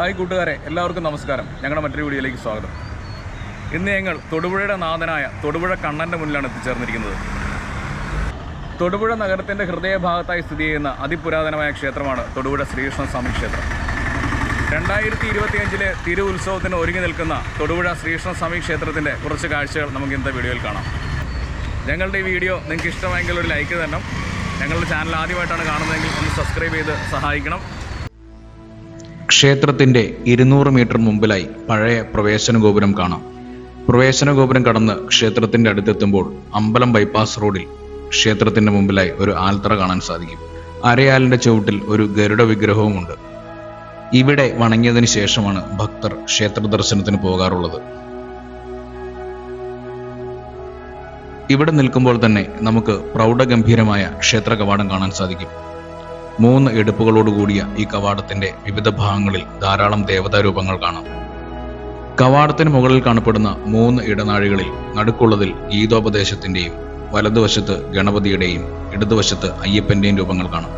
കൂട്ടുകാരെ എല്ലാവർക്കും നമസ്കാരം. ഞങ്ങളുടെ മറ്റൊരു വീഡിയോയിലേക്ക് സ്വാഗതം. ഇന്ന് ഞങ്ങൾ തൊടുപുഴയുടെ നാഥനായ തൊടുപുഴ കണ്ണന്റെ മുന്നിലാണ് എത്തിച്ചേർന്നിരിക്കുന്നത്. തൊടുപുഴ നഗരത്തിന്റെ ഹൃദയഭാഗത്തായി സ്ഥിതി ചെയ്യുന്ന അതിപുരാതനമായ ക്ഷേത്രമാണ് തൊടുപുഴ ശ്രീകൃഷ്ണ സ്വാമി ക്ഷേത്രം. രണ്ടായിരത്തി ഇരുപത്തിയഞ്ചിലെ തിരു ഉത്സവത്തിന് ഒരുങ്ങി നിൽക്കുന്ന തൊടുപുഴ ശ്രീകൃഷ്ണ സ്വാമി ക്ഷേത്രത്തിന്റെ കുറച്ച് കാഴ്ചകൾ നമുക്ക് ഇന്നത്തെ വീഡിയോയിൽ കാണാം. ഞങ്ങളുടെ ഈ വീഡിയോ നിങ്ങൾക്ക് ഇഷ്ടമായെങ്കിൽ ഒരു ലൈക്ക് തരണം. ഞങ്ങളുടെ ചാനൽ ആദ്യമായിട്ടാണ് കാണുന്നതെങ്കിൽ ഒന്ന് സബ്സ്ക്രൈബ് ചെയ്ത് സഹായിക്കണം. ക്ഷേത്രത്തിന്റെ ഇരുന്നൂറ് മീറ്റർ മുമ്പിലായി പഴയ പ്രവേശന ഗോപുരം കാണാം. പ്രവേശന ഗോപുരം കടന്ന് ക്ഷേത്രത്തിന്റെ അടുത്തെത്തുമ്പോൾ അമ്പലം ബൈപ്പാസ് റോഡിൽ ക്ഷേത്രത്തിന്റെ മുമ്പിലായി ഒരു ആൽത്തറ കാണാൻ സാധിക്കും. അരയാലിന്റെ ചുവട്ടിൽ ഒരു ഗരുഡ വിഗ്രഹവുമുണ്ട്. ഇവിടെ വണങ്ങിയതിനു ശേഷമാണ് ഭക്തർ ക്ഷേത്ര ദർശനത്തിന് പോകാറുള്ളത്. ഇവിടെ നിൽക്കുമ്പോൾ തന്നെ നമുക്ക് പ്രൗഢഗംഭീരമായ ക്ഷേത്ര കവാടം കാണാൻ സാധിക്കും. മൂന്ന് എടുപ്പുകളോടുകൂടിയ ഈ കവാടത്തിന്റെ വിവിധ ഭാഗങ്ങളിൽ ധാരാളം ദേവതാരൂപങ്ങൾ കാണാം. കവാടത്തിന് മുകളിൽ കാണപ്പെടുന്ന മൂന്ന് ഇടനാഴികളിൽ നടുക്കുള്ളതിൽ ഗീതോപദേശത്തിന്റെയും വലതുവശത്ത് ഗണപതിയുടെയും ഇടതുവശത്ത് അയ്യപ്പന്റെയും രൂപങ്ങൾ കാണാം.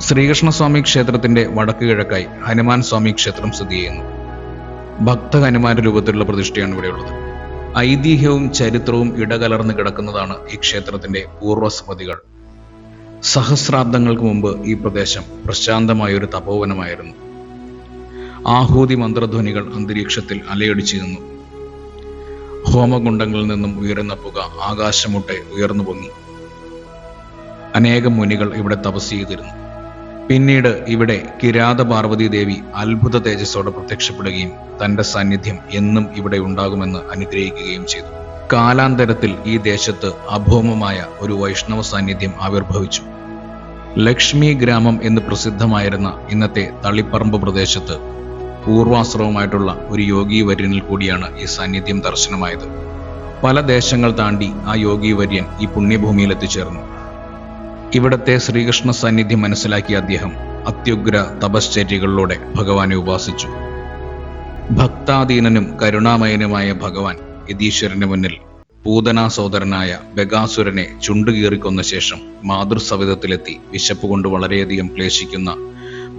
ശ്രീകൃഷ്ണസ്വാമി ക്ഷേത്രത്തിന്റെ വടക്ക് കിഴക്കായി ഹനുമാൻ സ്വാമി ക്ഷേത്രം സ്ഥിതി ചെയ്യുന്നു. ഭക്ത ഹനുമാന്റെ രൂപത്തിലുള്ള പ്രതിഷ്ഠയാണ് ഇവിടെയുള്ളത് ഐതിഹ്യവും ചരിത്രവും ഇടകലർന്ന് കിടക്കുന്നതാണ് ഈ ക്ഷേത്രത്തിന്റെ പൂർവസ്മൃതികൾ. സഹസ്രാബ്ദങ്ങൾക്ക് മുമ്പ് ഈ പ്രദേശം പ്രശാന്തമായ ഒരു തപോവനമായിരുന്നു. ആഹൂതി മന്ത്രധ്വനികൾ അന്തരീക്ഷത്തിൽ അലയടിച്ചു നിന്നു ഹോമകുണ്ടങ്ങളിൽ നിന്നും ഉയരുന്ന പുക ആകാശമുട്ടെ ഉയർന്നു പൊങ്ങി. അനേകം മുനികൾ ഇവിടെ തപസ് ചെയ്തിരുന്നു. പിന്നീട് ഇവിടെ കിരാത പാർവതി ദേവി അത്ഭുത തേജസ്സോടെ പ്രത്യക്ഷപ്പെടുകയും തന്റെ സാന്നിധ്യം എന്നും ഇവിടെ ഉണ്ടാകുമെന്ന് അനുഗ്രഹിക്കുകയും ചെയ്തു. കാലാന്തരത്തിൽ ഈ ദേശത്ത് അഭൗമമായ ഒരു വൈഷ്ണവ സാന്നിധ്യം ആവിർഭവിച്ചു. ലക്ഷ്മി ഗ്രാമം എന്ന് പ്രസിദ്ധമായിരുന്ന ഇന്നത്തെ തളിപ്പറമ്പ് പ്രദേശത്ത് പൂർവാശ്രമമായിട്ടുള്ള ഒരു യോഗി വര്യനിൽ കൂടിയാണ് ഈ സാന്നിധ്യം ദർശനമായത്. പല ദേശങ്ങൾ താണ്ടി ആ യോഗി വര്യൻ ഈ പുണ്യഭൂമിയിൽ എത്തിച്ചേർന്നു ഇവിടത്തെ ശ്രീകൃഷ്ണ സാന്നിധ്യം മനസ്സിലാക്കിയ അദ്ദേഹം അത്യുഗ്ര തപശ്ചര്യകളിലൂടെ ഭഗവാനെ ഉപാസിച്ചു. ഭക്താധീനനും കരുണാമയനുമായ ഭഗവാൻ യതീശ്വരന്റെ മുന്നിൽ പൂതനാ സഹോദരനായ ബഗാസുരനെ ചുണ്ടുകീറിക്കൊന്ന ശേഷം മാതൃസവിധത്തിലെത്തി വിശപ്പ് കൊണ്ട് വളരെയധികം ക്ലേശിക്കുന്ന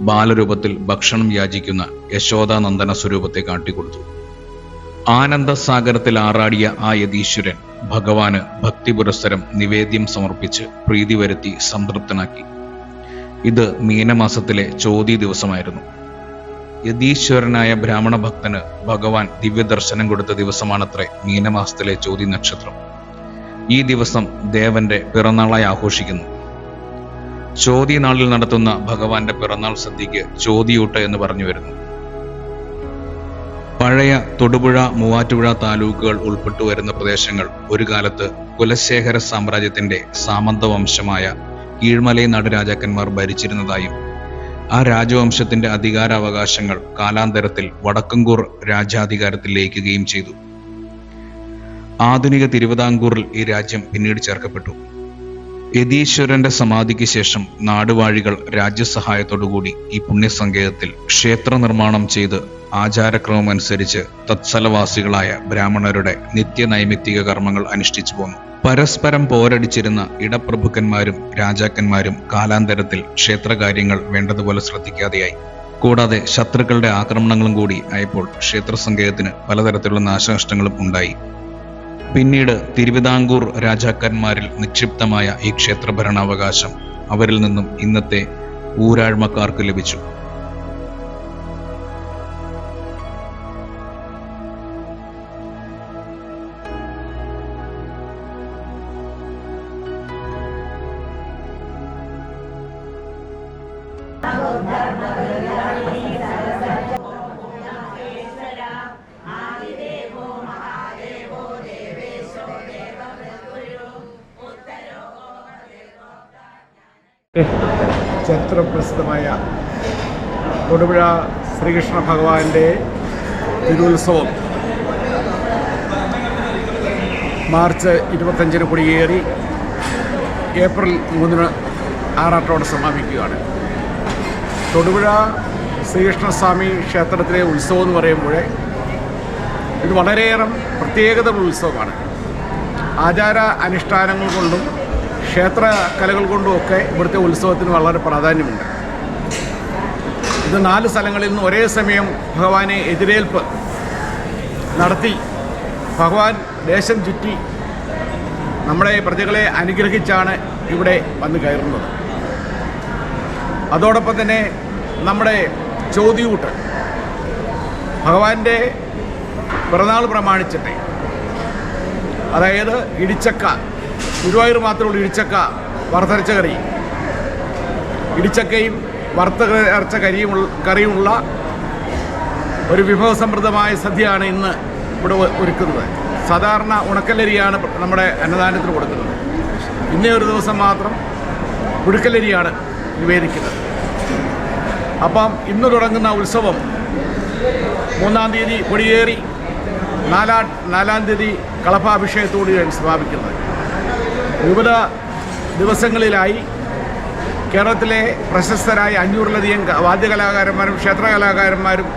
ബാലരൂപത്തിൽ ഭക്ഷണം യാചിക്കുന്ന യശോദാനന്ദന സ്വരൂപത്തെ കാട്ടിക്കൊടുത്തു. ആനന്ദസാഗരത്തിൽ ആറാടിയ ആ യതീശ്വരൻ ഭഗവാന് ഭക്തി പുരസ്സരം നിവേദ്യം സമർപ്പിച്ച് പ്രീതി വരുത്തി സംതൃപ്തനാക്കി. ഇത് മീനമാസത്തിലെ ചോതി ദിവസമായിരുന്നു യതീശ്വരനായ ബ്രാഹ്മണ ഭക്തന് ഭഗവാൻ ദിവ്യദർശനം കൊടുത്ത ദിവസമാണത്രേ മീനമാസത്തിലെ ചോതി നക്ഷത്രം. ഈ ദിവസം ദേവന്റെ പിറന്നാളായി ആഘോഷിക്കുന്നു. ചോതി നാളിൽ നടത്തുന്ന ഭഗവാന്റെ പിറന്നാൾ സദ്യക്ക് ചോതിയൂട്ട് എന്ന് പറഞ്ഞു വരുന്നു. പഴയ തൊടുപുഴ മൂവാറ്റുപുഴ താലൂക്കുകൾ ഉൾപ്പെട്ടു വരുന്ന പ്രദേശങ്ങൾ ഒരു കാലത്ത് കുലശേഖര സാമ്രാജ്യത്തിന്റെ സാമന്ത വംശമായ കീഴ്മലൈ നാടുരാജാക്കന്മാർ ഭരിച്ചിരുന്നതായും ആ രാജവംശത്തിന്റെ അധികാരാവകാശങ്ങൾ കാലാന്തരത്തിൽ വടക്കങ്കൂർ രാജാധികാരത്തിൽ ലയിക്കുകയും ചെയ്തു. ആധുനിക തിരുവിതാംകൂറിൽ ഈ രാജ്യം പിന്നീട് ചേർക്കപ്പെട്ടു. യതീശ്വരന്റെ സമാധിക്ക് ശേഷം നാടുവാഴികൾ രാജ്യസഹായത്തോടുകൂടി ഈ പുണ്യസങ്കേതത്തിൽ ക്ഷേത്ര നിർമ്മാണം ചെയ്ത് ആചാരക്രമം അനുസരിച്ച് തത്സലവാസികളായ ബ്രാഹ്മണരുടെ നിത്യനൈമിത്തിക കർമ്മങ്ങൾ അനുഷ്ഠിച്ചു പോന്നു. പരസ്പരം പോരടിച്ചിരുന്ന ഇടപ്രഭുക്കന്മാരും രാജാക്കന്മാരും കാലാന്തരത്തിൽ ക്ഷേത്രകാര്യങ്ങൾ വേണ്ടതുപോലെ ശ്രദ്ധിക്കാതെയായി. കൂടാതെ ശത്രുക്കളുടെ ആക്രമണങ്ങളും കൂടി ആയപ്പോൾ ക്ഷേത്രസങ്കേതത്തിന് പലതരത്തിലുള്ള നാശനഷ്ടങ്ങളും ഉണ്ടായി. പിന്നീട് തിരുവിതാംകൂർ രാജാക്കന്മാരിൽ നിക്ഷിപ്തമായ ഈ ക്ഷേത്രഭരണാവകാശം അവരിൽ നിന്നും ഇന്നത്തെ ഊരാഴ്മക്കാർക്ക് ലഭിച്ചു. ചരിത്രപ്രസിദ്ധമായ തൊടുപുഴ ശ്രീകൃഷ്ണ ഭഗവാന്റെ തിരുത്സവം മാർച്ച് ഇരുപത്തഞ്ചിന് കൊടിയേറി ഏപ്രിൽ മൂന്നിന് ആറാട്ടോടെ സമാപിക്കുകയാണ്. തൊടുപുഴ ശ്രീകൃഷ്ണസ്വാമി ക്ഷേത്രത്തിലെ ഉത്സവം എന്ന് പറയുമ്പോൾ ഇത് വളരെയേറെ പ്രത്യേകതയുള്ള ഉത്സവമാണ്. ആചാര അനുഷ്ഠാനങ്ങൾ കൊണ്ടും ക്ഷേത്ര കലകൾ കൊണ്ടുമൊക്കെ ഇവിടുത്തെ ഉത്സവത്തിന് വളരെ പ്രാധാന്യമുണ്ട്. ഇത് നാല് സ്ഥലങ്ങളിൽ നിന്ന് ഒരേ സമയം ഭഗവാനെ എതിരേൽപ്പ് നടത്തി ഭഗവാൻ ദേശം ചുറ്റി നമ്മുടെ പ്രജകളെ അനുഗ്രഹിച്ചാണ് ഇവിടെ വന്ന് കയറുന്നത്. അതോടൊപ്പം തന്നെ നമ്മുടെ ചോദ്യൂട്ട് ഭഗവാന്റെ പിറന്നാൾ പ്രമാണിച്ചിട്ട് അതായത് ഇടിച്ചക്ക ഗുരുവായൂർ മാത്രമുള്ള ഇടിച്ചക്ക വറുത്തരച്ച കറി. ഇടിച്ചക്കയും വറുത്ത അരച്ച കരിയും കറിയുമുള്ള ഒരു വിഭവസമൃദ്ധമായ സദ്യയാണ് ഇന്ന് ഇവിടെ ഒരുക്കുന്നത്. സാധാരണ ഉണക്കലരിയാണ് നമ്മുടെ അന്നദാനത്തിന് കൊടുക്കുന്നത്. ഇന്നേ ഒരു ദിവസം മാത്രം പുഴുക്കലരിയാണ് നിവേദിക്കുന്നത്. അപ്പം ഇന്ന് തുടങ്ങുന്ന ഉത്സവം മൂന്നാം തീയതി കൊടിയേറി നാലാ നാലാം തീയതി കളഭാഭിഷേകത്തോടുകയാണ് സമാപിക്കുന്നത്. വിവിധ ദിവസങ്ങളിലായി കേരളത്തിലെ പ്രശസ്തരായ അഞ്ഞൂറിലധികം വാദ്യകലാകാരന്മാരും ക്ഷേത്രകലാകാരന്മാരും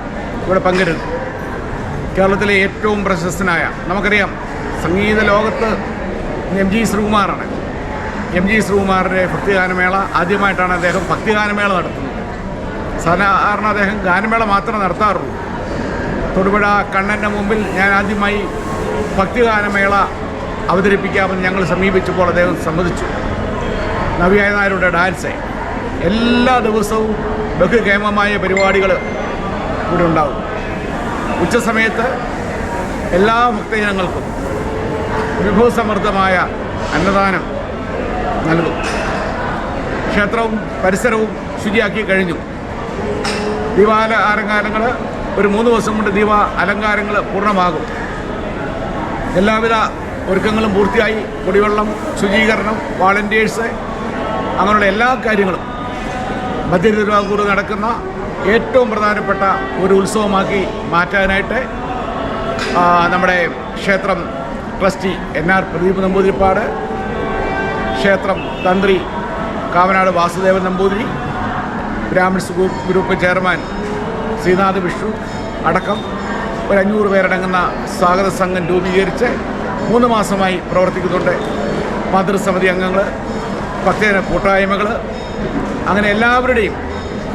ഇവിടെ പങ്കെടുക്കും കേരളത്തിലെ ഏറ്റവും പ്രശസ്തനായ നമുക്കറിയാം സംഗീത ലോകത്ത് എം ജി ശ്രീകുമാറാണ്. എം ജി ശ്രീകുമാറിന്റെ ഭക്തിഗാനമേള ആദ്യമായിട്ടാണ് അദ്ദേഹം ഭക്തിഗാനമേള നടത്തുന്നത്. സാധാരണ അദ്ദേഹം ഗാനമേള മാത്രമേ നടത്താറുള്ളൂ. തൊടുപുഴ കണ്ണന്റെ മുമ്പിൽ ഞാൻ ആദ്യമായി ഭക്തിഗാനമേള അവതരിപ്പിക്കാമെന്ന് ഞങ്ങൾ സമീപിച്ചപ്പോൾ അദ്ദേഹം സമ്മതിച്ചു. നവ്യായ നായരുടെ ഡാൻസ്. എല്ലാ ദിവസവും ബഹുകേമമായ പരിപാടികൾ ഇവിടെ ഉണ്ടാവും. ഉച്ചസമയത്ത് എല്ലാ ഭക്തജനങ്ങൾക്കും വിഭവസമൃദ്ധമായ അന്നദാനം നൽകും. ക്ഷേത്രവും പരിസരവും ശുചിയാക്കി കഴിഞ്ഞു. ദീപാല അലങ്കാരങ്ങൾ ഒരു മൂന്ന് ദിവസം കൊണ്ട് ദീപ അലങ്കാരങ്ങൾ പൂർണമാകും. എല്ലാവിധ ഒരുക്കങ്ങളും പൂർത്തിയായി. കുടിവെള്ളം ശുചീകരണം വാളണ്ടിയേഴ്സ് അങ്ങനെയുള്ള എല്ലാ കാര്യങ്ങളും മധ്യ തിരുവാങ്കൂർ നടക്കുന്ന ഏറ്റവും പ്രധാനപ്പെട്ട ഒരു ഉത്സവമാക്കി മാറ്റാനായിട്ട് നമ്മുടെ ക്ഷേത്രം trustee N R Pradeep Namboothiripad ക്ഷേത്രം തന്ത്രി Kavanad Vasudevan Namboothiri Brahmins group chairman Sreenath Vishnu അടക്കം ഒരു അഞ്ഞൂറ് പേരടങ്ങുന്ന സ്വാഗത സംഘം രൂപീകരിച്ച് മൂന്ന് മാസമായി പ്രവർത്തിക്കുന്നുണ്ട്. മാതൃസമിതി അംഗങ്ങൾ ഭക്തജന കൂട്ടായ്മകൾ അങ്ങനെ എല്ലാവരുടെയും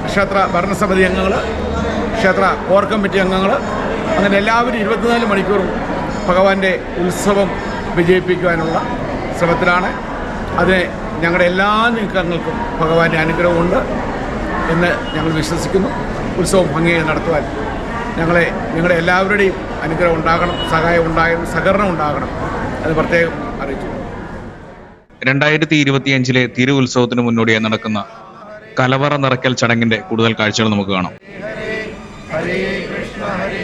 ക്ഷേത്ര ഭരണസമിതി അംഗങ്ങൾ ക്ഷേത്ര കോർ കമ്മിറ്റി അംഗങ്ങൾ അങ്ങനെ എല്ലാവരും ഇരുപത്തിനാല് മണിക്കൂറും ഭഗവാന്റെ ഉത്സവം വിജയിപ്പിക്കുവാനുള്ള ശ്രമത്തിലാണ്. അതിന് ഞങ്ങളുടെ എല്ലാ നീക്കങ്ങൾക്കും ഭഗവാന്റെ അനുഗ്രഹമുണ്ട് എന്ന് ഞങ്ങൾ വിശ്വസിക്കുന്നു. ഉത്സവം ഭംഗിയായി നടത്തുവാൻ ഞങ്ങളെ നിങ്ങളുടെ എല്ലാവരുടെയും അനുഗ്രഹം ഉണ്ടാകണം സഹായം ഉണ്ടാകണം സഹകരണം ഉണ്ടാകണം. അത് പ്രത്യേകം അറിയിച്ചു. രണ്ടായിരത്തി ഇരുപത്തിയഞ്ചിലെ തിരുവുത്സവത്തിന് മുന്നോടിയായി നടക്കുന്ന കലവറ നിറയ്ക്കൽ ചടങ്ങിന്റെ കൂടുതൽ കാഴ്ചകൾ നമുക്ക് കാണാം. ഹരേ കൃഷ്ണ ഹരേ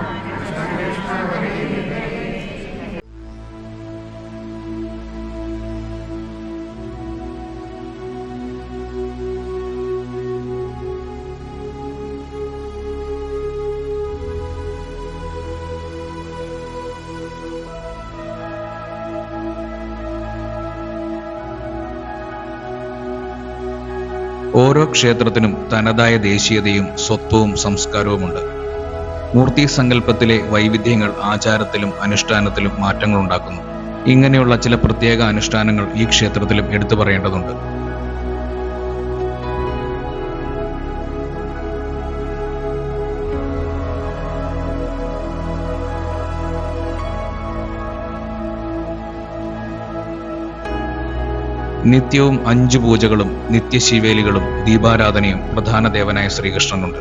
ഓരോ ക്ഷേത്രത്തിനും തനതായ ദേശീയതയും സ്വത്വവും സംസ്കാരവുമുണ്ട്. മൂർത്തി സങ്കല്പത്തിലെ വൈവിധ്യങ്ങൾ ആചാരത്തിലും അനുഷ്ഠാനത്തിലും മാറ്റങ്ങൾ ഉണ്ടാക്കുന്നു ഇങ്ങനെയുള്ള ചില പ്രത്യേക അനുഷ്ഠാനങ്ങൾ ഈ ക്ഷേത്രത്തിലും എടുത്തു പറയേണ്ടതുണ്ട്. നിത്യവും അഞ്ചു പൂജകളും നിത്യശിവേലികളും ദീപാരാധനയും പ്രധാന ദേവനായ ശ്രീകൃഷ്ണനുണ്ട്.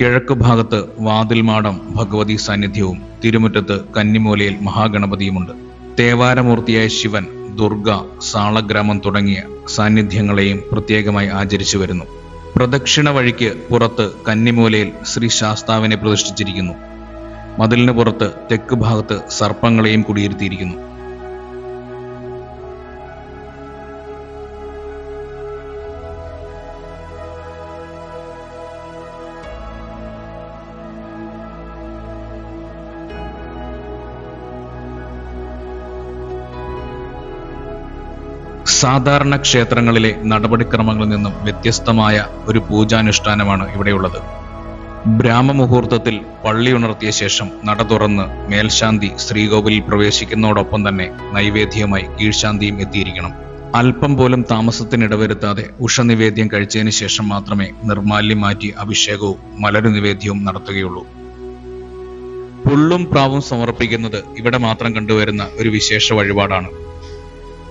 കിഴക്ക് ഭാഗത്ത് വാതിൽമാടം ഭഗവതി സാന്നിധ്യവും തിരുമുറ്റത്ത് കന്നിമൂലയിൽ മഹാഗണപതിയുമുണ്ട്. തേവാരമൂർത്തിയായ ശിവൻ ദുർഗ സാളഗ്രാമം തുടങ്ങിയ സാന്നിധ്യങ്ങളെയും പ്രത്യേകമായി ആചരിച്ചു വരുന്നു. പ്രദക്ഷിണ വഴിക്ക് പുറത്ത് കന്നിമൂലയിൽ ശ്രീ ശാസ്താവിനെ പ്രതിഷ്ഠിച്ചിരിക്കുന്നു. മതിലിന് പുറത്ത് തെക്ക് ഭാഗത്ത് സർപ്പങ്ങളെയും കുടിയിരുത്തിയിരിക്കുന്നു. സാധാരണ ക്ഷേത്രങ്ങളിലെ നടപടിക്രമങ്ങളിൽ നിന്നും വ്യത്യസ്തമായ ഒരു പൂജാനുഷ്ഠാനമാണ് ഇവിടെയുള്ളത്. ബ്രാഹ്മമുഹൂർത്തത്തിൽ പള്ളി ഉണർത്തിയ ശേഷം നട തുറന്ന് മേൽശാന്തി ശ്രീകോവിലിൽ പ്രവേശിക്കുന്നതോടൊപ്പം തന്നെ നൈവേദ്യവുമായി കീഴ്ശാന്തിയും എത്തിയിരിക്കണം. അല്പം പോലും താമസത്തിനിടവരുത്താതെ ഉഷനിവേദ്യം കഴിച്ചതിന് ശേഷം മാത്രമേ നിർമാല്യം മാറ്റി അഭിഷേകവും മലരു നിവേദ്യവും നടത്തുകയുള്ളൂ. പുള്ളും പ്രാവും സമർപ്പിക്കുന്നത് ഇവിടെ മാത്രം കണ്ടുവരുന്ന ഒരു വിശേഷ വഴിപാടാണ്.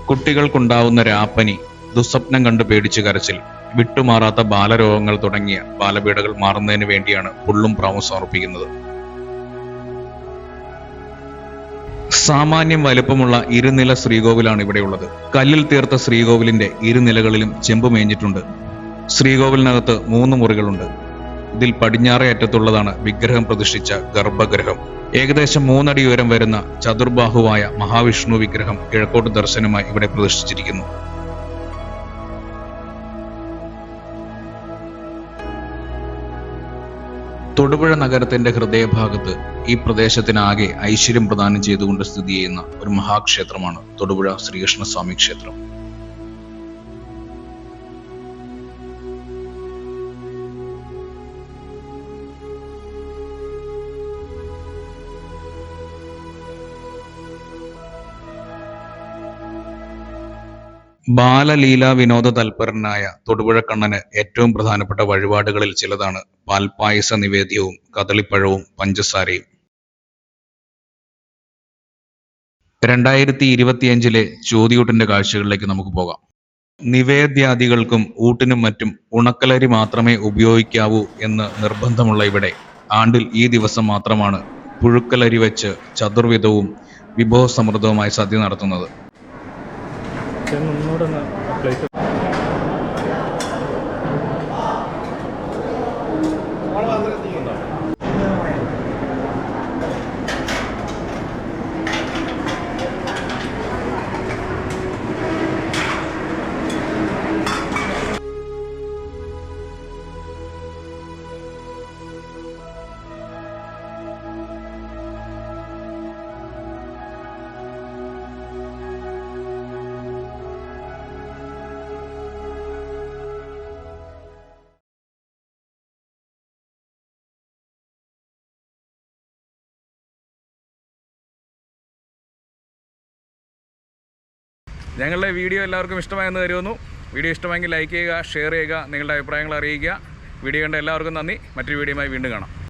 കുട്ടികൾക്കുണ്ടാവുന്ന രാപ്പനി ദുസ്വപ്നം കണ്ട് പേടിച്ചു കരച്ചിൽ വിട്ടുമാറാത്ത ബാലരോഗങ്ങൾ തുടങ്ങിയ ബാലപീഠകൾ മാറുന്നതിന് വേണ്ടിയാണ് പുള്ളും പ്രാവും സമർപ്പിക്കുന്നത്. സാമാന്യം വലുപ്പമുള്ള ഇരുനില ശ്രീകോവിലാണ് ഇവിടെയുള്ളത്. കല്ലിൽ തീർത്ത ശ്രീകോവിലിന്റെ ഇരുനിലകളിലും ചെമ്പ് മേഞ്ഞിട്ടുണ്ട് ശ്രീകോവിലിനകത്ത് മൂന്ന് മുറികളുണ്ട്. ഇതിൽ പടിഞ്ഞാറേ അറ്റത്തുള്ളതാണ് വിഗ്രഹം പ്രതിഷ്ഠിച്ച ഗർഭഗ്രഹം ഏകദേശം മൂന്നടി ഉയരം വരുന്ന ചതുർബാഹുവായ മഹാവിഷ്ണു വിഗ്രഹം കിഴക്കോട്ട് ദർശനമായി ഇവിടെ പ്രതിഷ്ഠിച്ചിരിക്കുന്നു. തൊടുപുഴ നഗരത്തിന്റെ ഹൃദയഭാഗത്ത് ഈ പ്രദേശത്തിനാകെ ഐശ്വര്യം പ്രദാനം ചെയ്തുകൊണ്ട് സ്ഥിതി ചെയ്യുന്ന ഒരു മഹാക്ഷേത്രമാണ് തൊടുപുഴ ശ്രീകൃഷ്ണസ്വാമി ക്ഷേത്രം. ബാലലീല വിനോദ തൽപരനായ തൊടുപുഴക്കണ്ണന് ഏറ്റവും പ്രധാനപ്പെട്ട വഴിപാടുകളിൽ ചിലതാണ് പാൽപ്പായസ നിവേദ്യവും കദളിപ്പഴവും പഞ്ചസാരയും. രണ്ടായിരത്തി ഇരുപത്തിയഞ്ചിലെ ചോദ്യൂട്ടിന്റെ കാഴ്ചകളിലേക്ക് നമുക്ക് പോകാം. നിവേദ്യാദികൾക്കും ഊട്ടിനും മറ്റും ഉണക്കലരി മാത്രമേ ഉപയോഗിക്കാവൂ എന്ന് നിർബന്ധമുള്ള ഇവിടെ ആണ്ടിൽ ഈ ദിവസം മാത്രമാണ് പുഴുക്കലരി വെച്ച് ചതുർവിധവും വിഭവസമൃദ്ധവുമായ സദ്യ നടത്തുന്നത്. ചെന്ന് ഒന്നുകൂടെ ഒന്ന് അപ്ലൈ ഞങ്ങളുടെ വീഡിയോ എല്ലാവർക്കും ഇഷ്ടമായെന്ന് കരുതുന്നു. വീഡിയോ ഇഷ്ടമായെങ്കിൽ ലൈക്ക് ചെയ്യുക ഷെയർ ചെയ്യുക നിങ്ങളുടെ അഭിപ്രായങ്ങൾ അറിയിക്കുക. വീഡിയോ കണ്ട എല്ലാവർക്കും നന്ദി. മറ്റൊരു വീഡിയോയുമായി വീണ്ടും കാണാം.